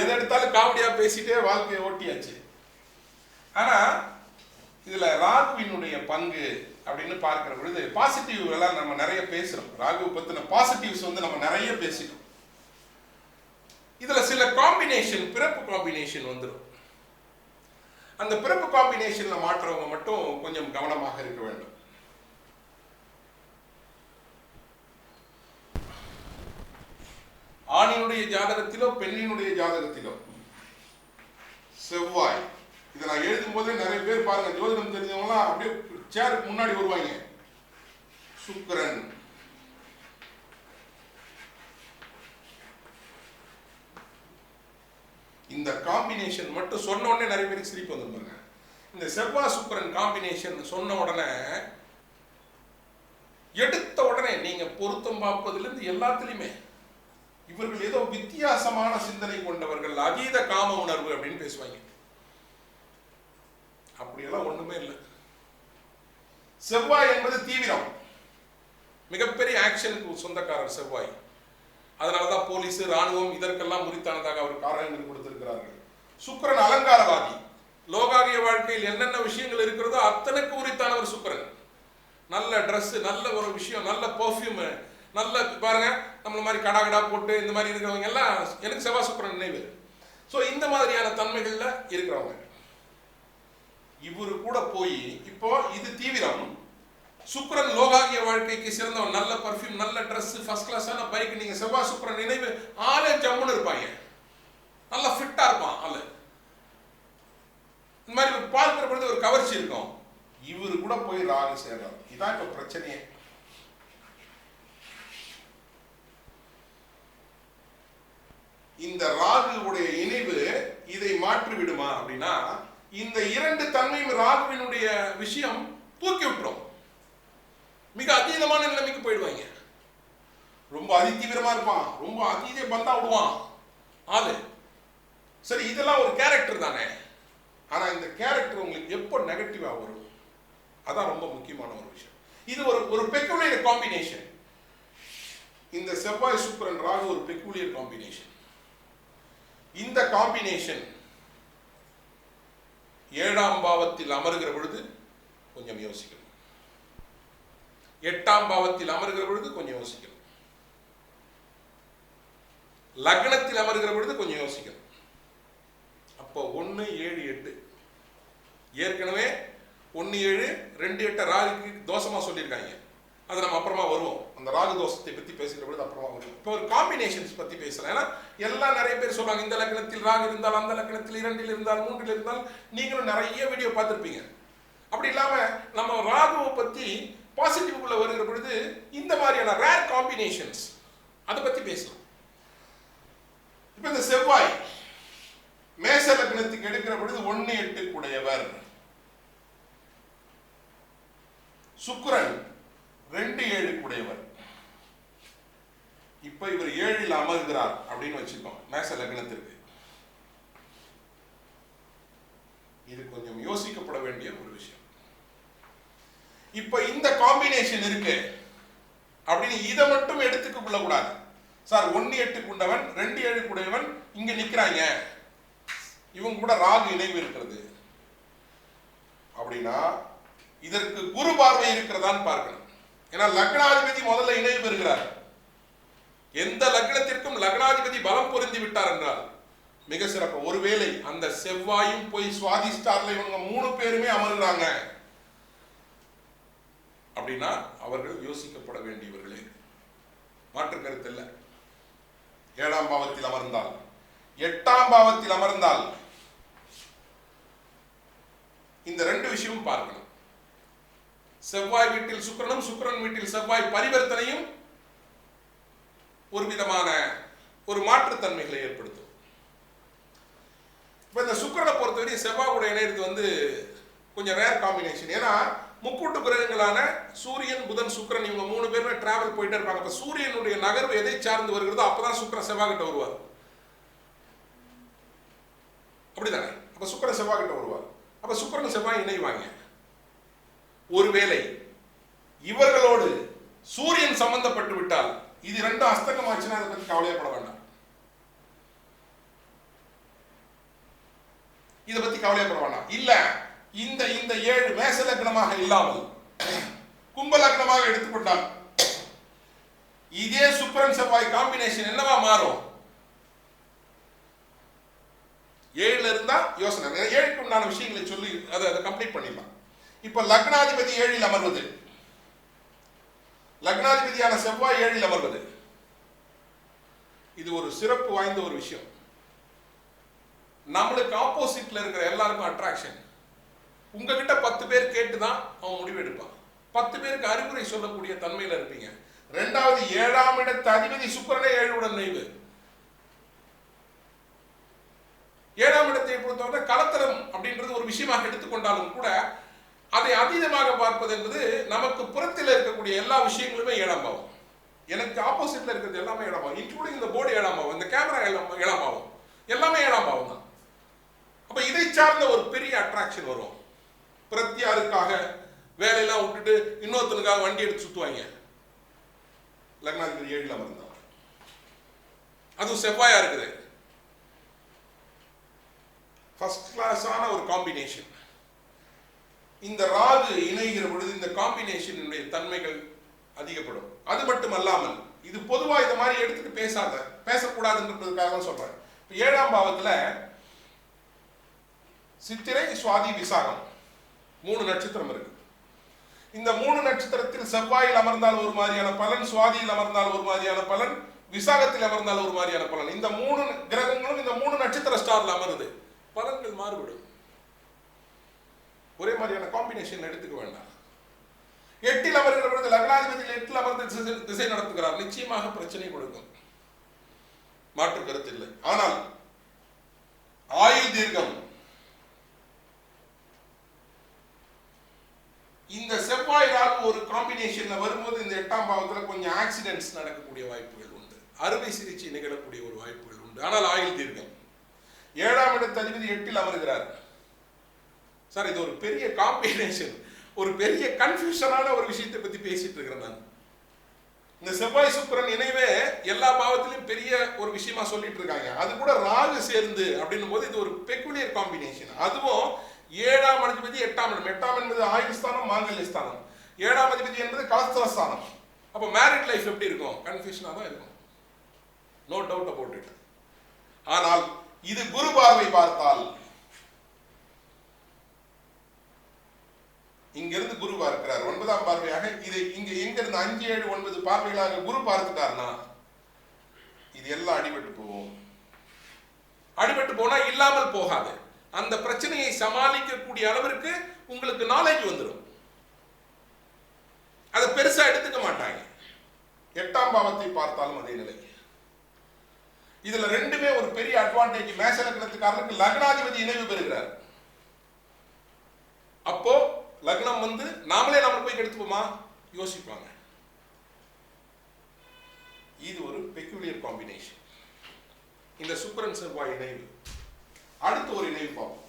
எதை எடுத்தாலும் காமெடியா பேசிட்டே வாழ்க்கையை ஓட்டியாச்சு. ஆனா இதுல ராகுவினுடைய பங்கு அப்படின்னு பார்க்கிற பொழுது பாசிட்டிவ் எல்லாம் நம்ம நிறைய பேசுறோம். ராகு பத்தின பாசிட்டிவ்ஸ் வந்து நம்ம நிறைய பேசிட்டோம். இதுல சில காம்பினேஷன் பிறப்பு காம்பினேஷன் வந்துடும் அந்த பிறப்பு காம்பினேஷன்ல மாற்றுறவங்க மட்டும் கொஞ்சம் கவனமாக இருக்க வேண்டும். ஆணினுடைய ஜாதகத்திலோ பெண்ணினுடைய ஜாதகத்திலோ. செவ்வாய். இதை நான் எழுதும் போதே நிறைய பேர் பாருங்க ஜோதிடம் தெரிஞ்சவங்களாம் அப்படியே சேருக்கு முன்னாடி வருவாங்க. சுக்கரன். இந்த காம்பினேஷன் மட்டும் சொன்ன உடனே நிறைய பேருக்கு சிரிப்பு வந்துருப்பாங்க இந்த செவ்வாய் சுக்கரன் காம்பினேஷன் சொன்ன உடனே எடுத்த உடனே நீங்க பொருத்தம் பார்ப்பதுலேருந்து எல்லாத்துலயுமே இவர்கள் ஏதோ வித்தியாசமான சிந்தனை கொண்டவர்கள் அதீத காம உணர்வு அப்படின்னு பேசுவாங்க. அப்படியெல்லாம் ஒண்ணுமே இல்லை. செவ்வாய் என்பது தீவிரம். மிகப்பெரிய ஆக்ஷனுக்கு சொந்தக்காரர் செவ்வாய். அதனாலதான் போலீஸ் ராணுவம் இதற்கெல்லாம் முறித்தானதாக அவர் காரணங்கள் கொடுத்திருக்கிறார்கள். சுக்கரன் அலங்காரவாதி. லோகாகிய வாழ்க்கையில் என்னென்ன விஷயங்கள் இருக்கிறதோ அத்தனைக்கு உரித்தானவர் சுக்கரன். நல்ல Dress நல்ல ஒரு விஷயம் நல்ல பர்ஃப்யூமு நல்ல பாருங்க. நம்மள மாதிரி கடா கடா போட்டு இந்த மாதிரி இருக்கிறவங்க எல்லாம் எனக்கு செவ்வாய் சுப்பரன் நினைவு. ஸோ இந்த மாதிரியான தன்மைகள்ல இருக்கிறவங்க. இவரு கூட போய் இப்போ இது தீவிரம். சுக்கிரன் லோகாகிய வாழ்க்கைக்கு சிறந்தவன். நல்ல பர்ஃப்யூம் நல்ல ட்ரெஸ் ஃபர்ஸ்ட் கிளாஸான பைக் நீங்க செவ்வாய் சுப்பரன் நினைவு. ஆளே ஜம்முன்னு இருப்பாங்க. நல்லா ஃபிட்டா இருப்பான் ஆளு. இந்த மாதிரி பார்க்கிற பொழுது ஒரு கவர்ச்சி இருக்கும். இவரு கூட போய் ராகு சேர்றாரு இதான் இப்போ பிரச்சனையே. இந்த ராகுவுடைய இணைவு இதை மாற்றி விடுமா அப்படின்னா இந்த இரண்டு தன்மையும் ராகுவினுடைய விஷயம் தூக்கி விட்டுரும். மிக அதீதமான நிலைமைக்கு போயிடுவாங்க. ரொம்ப அதிதீவிரமா இருப்பான். ரொம்ப அதீத பந்தா விடுவான். ஆளு. சரி இதெல்லாம் ஒரு கேரக்டர் தானே. ஆனா இந்த கேரக்டர் உங்களுக்கு எப்போ நெகட்டிவா வரும்? அதான் ரொம்ப முக்கியமான ஒரு விஷயம். இது ஒரு ஒரு பெக்குலியர் காம்பினேஷன் இந்த செவ்வாய் சுக்கரன் ராகு ஒரு பெக்குலியர் காம்பினேஷன் இந்த காம்பினேஷன் ஏழாம் பாவத்தில் அமருகிற பொழுது கொஞ்சம் யோசிக்கணும். எட்டாம் பாவத்தில் அமருகிற பொழுது கொஞ்சம் யோசிக்கணும். லக்னத்தில் அமருகிற பொழுது கொஞ்சம் யோசிக்கணும். அப்போ ஒன்று ஏழு எட்டு. ஏற்கனவே ஒன்று ஏழு ரெண்டு எட்டை ராகுக்கு தோஷமா சொல்லியிருக்காங்க. அது நம்ம அப்புறமா வருவோம். அந்த ராகுதோஷத்தை தோஷத்தை பேசுகிற பொழுது அப்புறமா வருவோம். இப்போ ஒரு காம்பினேஷன்ஸ் பற்றி பேசலாம். ஏன்னா எல்லாம் நிறைய பேர் சொல்லுவாங்க இந்த லக்னத்தில் ராகு இருந்தால் அந்த லக்னத்தில் இரண்டில் இருந்தால் மூன்றில் இருந்தால் நீங்களும் நிறைய வீடியோ பார்த்துருப்பீங்க. அப்படி இல்லாம நம்ம ராகுவை பாசிட்டிவ் பாசிட்டிவ்குள்ள வருகிற பொழுது இந்த மாதிரியான ரேர் காம்பினேஷன்ஸ் அதை பற்றி பேசலாம். இப்போ இந்த செவ்வாய் மேச லக்னத்துக்கு எடுக்கிற பொழுது ஒன்று எட்டு உடையவர் சுக்கிரன் ரெண்டு ஏழு இப்ப இவர் ஏழில் அமர்கிறார் அப்படின்னு வச்சுக்கோம் மேச லக்னத்திற்கு. இது கொஞ்சம் யோசிக்கப்பட வேண்டிய ஒரு விஷயம். இப்ப இந்த காம்பினேஷன் இருக்கு. அப்படின்னு இதை மட்டும் எடுத்துக்க கொள்ளக்கூடாது சார் ஒன்னு எட்டு கொண்டவன் ரெண்டு ஏழு கூடையவன் இங்க நிக்கிறாங்க. இவங்க கூட ராகு இணைவு இருக்கிறது. அப்படின்னா இதற்கு குரு பார்வை இருக்கிறதான்னு பார்க்கணும். ஏன்னா லக்னாதிபதி முதல்ல இணைவு பெறுகிறார். எந்த லக்னத்திற்கும் லக்னாதிபதி பலம் பொருந்தி விட்டார் என்றால் மிக சிறப்பு. ஒருவேளை அந்த செவ்வாயும் போய் சுவாதிஸ்டார்ல இவங்க மூணு பேருமே அமர்கிறாங்க. அப்படின்னா அவர்கள் யோசிக்கப்பட வேண்டியவர்களே. மாற்று கருத்து இல்லை. ஏழாம் பாவத்தில் அமர்ந்தால் எட்டாம் பாவத்தில் அமர்ந்தால் இந்த ரெண்டு விஷயமும் பார்க்கணும். செவ்வாய் வீட்டில் சுக்கிரனும் சுக்கரன் வீட்டில் செவ்வாய் பரிவர்த்தனையும் ஒரு விதமான ஒரு மாற்றுத்தன்மைகளை ஏற்படுத்தும். இப்ப இந்த சுக்கரனை பொறுத்தவரை செவ்வாய் இணையது வந்து கொஞ்சம் ரேர் காம்பினேஷன் ஏன்னா முக்கூட்டு கிரகங்களான சூரியன் புதன் சுக்கிரன் இவங்க மூணு பேருமே டிராவல் போயிட்டே இருப்பாங்க. அப்ப சூரியனுடைய நகர்வு எதை சார்ந்து வருகிறதோ அப்பதான் சுக்கரன் செவ்வாய் கிட்ட வருவார். அப்படிதானே? அப்ப சுக்கரன் செவ்வாய் கிட்ட வருவார். அப்ப சுக்கரன் செவ்வாய் இணைவாங்க. ஒருவேளை இவர்களோடு சூரியன் சம்பந்தப்பட்டு விட்டால் இது ரெண்டும் அஸ்தங்கமாச்சுன்னா அதை பத்தி கவலையப்பட வேண்டாம். இதை பத்தி கவலையப்பட வேண்டாம். இல்ல இந்த இந்த ஏழு மேச லக்னமாக இல்லாமல் கும்ப லக்னமாக எடுத்துக்கொண்டால் இதே சுக்கிரன் செவ்வாய் காம்பினேஷன் என்னவா மாறும்? ஏழுல இருந்தா யோசனை. ஏழுக்கு உண்டான விஷயங்களை சொல்லி அதை அதை கம்ப்ளீட் பண்ணிடலாம். இப்ப லக்னாதிபதி ஏழில் அமர்வது. லக்னாதிபதியான செவ்வாய் ஏழில் அமர்வது. இது ஒரு சிறப்பு வாய்ந்த ஒரு விஷயம். நம்மளுக்கு ஆப்போசிட்ல இருக்கிற எல்லாருக்கும் அட்ராக்ஷன் உங்ககிட்ட பத்து பேர் கேட்டு தான் அவன் முடிவு எடுப்பான். பத்து பேருக்கு அறிவுரை சொல்லக்கூடிய தன்மையில இருப்பீங்க. ரெண்டாவது ஏழாம் இடத்து அதிபதி சுக்கரனே ஏழுடன் நெய்வு. ஏழாம் இடத்தை பொறுத்தவரை கலத்தரம் அப்படின்றது ஒரு விஷயமாக எடுத்துக்கொண்டாலும் கூட அதை அதீதமாக பார்ப்பது என்பது நமக்கு புறத்தில் இருக்கக்கூடிய எல்லா விஷயங்களுமே ஏழாம் எனக்கு ஆப்போசிட்ல இருக்கிறது எல்லாமே ஏழாம் இன்க்ளூடிங் இந்த போர்டு ஏழாம் இந்த கேமரா ஏழாம் எல்லாமே ஏழாம் தான். அப்ப இதை சார்ந்த ஒரு பெரிய அட்ராக்ஷன் வரும். பிரத்யாருக்காக வேலையெல்லாம் விட்டுட்டு இன்னொருத்தனுக்காக வண்டி எடுத்து சுத்துவாங்க. லக்னாதிபதி ஏழில் அமர்ந்தான் அதுவும் செவ்வாயா இருக்குது. ஃபர்ஸ்ட் கிளாஸான ஒரு காம்பினேஷன் இந்த ராகு இணைகிற பொழுது இந்த காம்பினேஷனுடைய தன்மைகள் அதிகப்படும். அது மட்டும் அல்லாமல் இது பொதுவா இதை மாதிரி எடுத்துட்டு பேசாத பேசக்கூடாதுன்றதுக்காக தான் சொல்றேன் இப்போ ஏழாம் பாவத்துல சித்திரை சுவாதி விசாகம் மூணு நட்சத்திரம் இருக்கு. இந்த மூணு நட்சத்திரத்தில் செவ்வாயில் அமர்ந்தால் ஒரு மாதிரியான பலன் சுவாதியில் அமர்ந்தால் ஒரு மாதிரியான பலன் விசாகத்தில் அமர்ந்தால் ஒரு மாதிரியான பலன். இந்த மூணு கிரகங்களும் இந்த மூணு நட்சத்திர ஸ்டார்ல அமருது. பலன்கள் மாறுபடும். ஒரே மாதிரியான காம்பினேஷன் எடுத்துக்க வேண்டாம். எட்டில் அமர்கிற பொழுது லக்னாதிபதியில் எட்டில் அமர்ந்து திசை- நடத்துகிறார். நிச்சயமாக பிரச்சனை கொடுக்கும். மாற்று கருத்து இல்லை. ஆனால் ஆயுள் தீர்க்கம். இந்த செவ்வாய் ராகு ஒரு காம்பினேஷன்ல வரும்போது இந்த எட்டாம் பாவத்துல கொஞ்சம் ஆக்சிடென்ட்ஸ் நடக்கக்கூடிய வாய்ப்புகள் உண்டு. அறுவை சிகிச்சை நிகழக்கூடிய ஒரு வாய்ப்புகள் உண்டு. ஆனால் ஆயுள் தீர்க்கம். ஏழாம் இடத்து அதிபதி எட்டில் அமர்கிறார். சார் இது ஒரு பெரிய காம்பினேஷன் ஒரு பெரிய கன்ஃபியூஷனான ஒரு விஷயத்தை பத்தி பேசிட்டு இருக்கிறேன் நான். இந்த செவ்வாய் சுக்கரன் இணைவே எல்லா பாவத்திலும் பெரிய ஒரு விஷயமா சொல்லிட்டு இருக்காங்க. அது கூட ராகு சேர்ந்து அப்படின்னும் போது இது ஒரு பெக்குலியர் காம்பினேஷன் அதுவும் ஏழாம் அதிபதி எட்டாம் இடம். எட்டாம் என்பது ஆயுஸ்தானம் மாங்கல்ய ஸ்தானம். ஏழாம் அதிபதி என்பது கலஸ்தர ஸ்தானம் அப்போ மேரிட் லைஃப் எப்படி இருக்கும்? கன்ஃபியூஷனாக தான் இருக்கும். நோ டவுட் அபவுட் இட் ஆனால் இது குரு பார்வை பார்த்தால் ஒன்பதாம் பார்வையாக இதை இங்க எங்க இருந்து அஞ்சு ஏழு ஒன்பது பார்வைகளாக குரு பார்த்துட்டார்னா இது எல்லாம் அடிபட்டு போவோம் அடிபட்டு போனா இல்லாமல் போகாது. அந்த பிரச்சனையை சமாளிக்கக்கூடிய அளவிற்கு உங்களுக்கு நாலேஜ் வந்துடும் அதை பெருசா எடுத்துக்க மாட்டாங்க. எட்டாம் பாவத்தை பார்த்தாலும் அதே நிலை. இதுல ரெண்டுமே ஒரு பெரிய அட்வான்டேஜ் மேச லக்னத்துக்காரருக்கு லக்னாதிபதி இணைவு பெறுகிறார். அப்போ லக்னம் வந்து நாமளே நம்ம போய் கெடுத்துப்போமா? யோசிப்பாங்க. இது ஒரு பெக்யூலியர் காம்பினேஷன் இந்த சுக்கிரன் செவ்வாய் இணைவு. அடுத்து ஒரு இணைவு பார்ப்போம்.